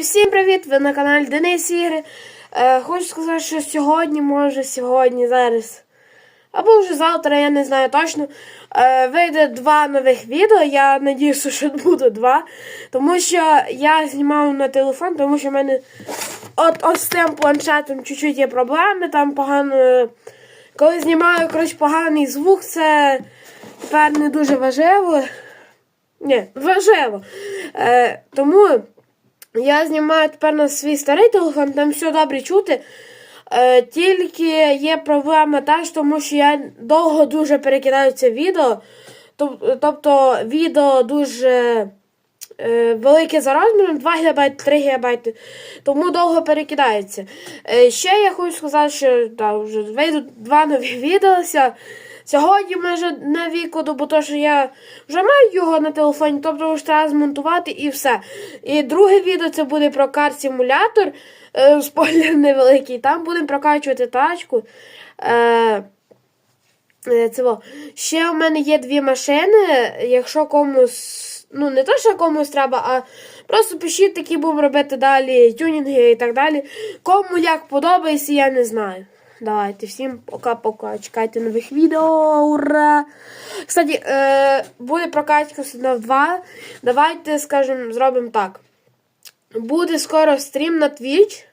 Всім привіт! Ви на каналі Денис Ігри. Е, хочу сказати, що сьогодні, може сьогодні, зараз. Або вже завтра, я не знаю точно. Е, вийде два нових відео. Я надіюся, що буде два. Тому що я знімав на телефон, тому що в мене от, от з тим планшетом чуть-чуть є проблеми. Там погано. Коли знімаю коротше, поганий звук, це тепер не дуже важливо. Ні, важливо. Е, тому я знімаю тепер на свій старий телефон, там все добре чути. Е, тільки є проблема та, тому що я довго дуже перекидаю це відео. Тоб- Тобто відео дуже е, велике за розміром, 2 ГБ, 3 ГБ, тому довго перекидається. Е, ще я хочу сказати, що да, вже вийдуть два нові відео. Сьогодні може на вікоду, бо то, що я вже маю його на телефоні, тобто вже треба змонтувати і все. І друге відео це буде про кар-симулятор. Е, спойлер невеликий. Там будемо прокачувати тачку. Е, Е, Це. Ще у мене є дві машини. Якщо комусь, ну не то, що комусь треба, а просто пишіть, які будемо робити далі тюнінги і так далі. Кому як подобається, я не знаю. Давайте всім пока-пока. Чекайте нових відео. Ура! Кстати, е, буде прокачка на 2. Давайте, скажімо, зробимо так. Буде скоро стрім на Twitch.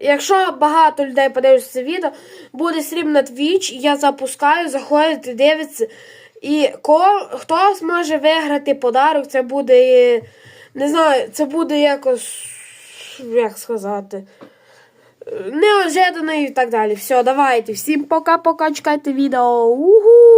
Якщо багато людей подивиться це відео, буде стрім на Twitch, я запускаю, заходите, дивиться. І ко, хто зможе виграти подарок, це буде. Не знаю, це буде якось. Як сказати. Неожиданно і так далі. Все, давайте. Всім пока-пока, чекайте відео. Угу!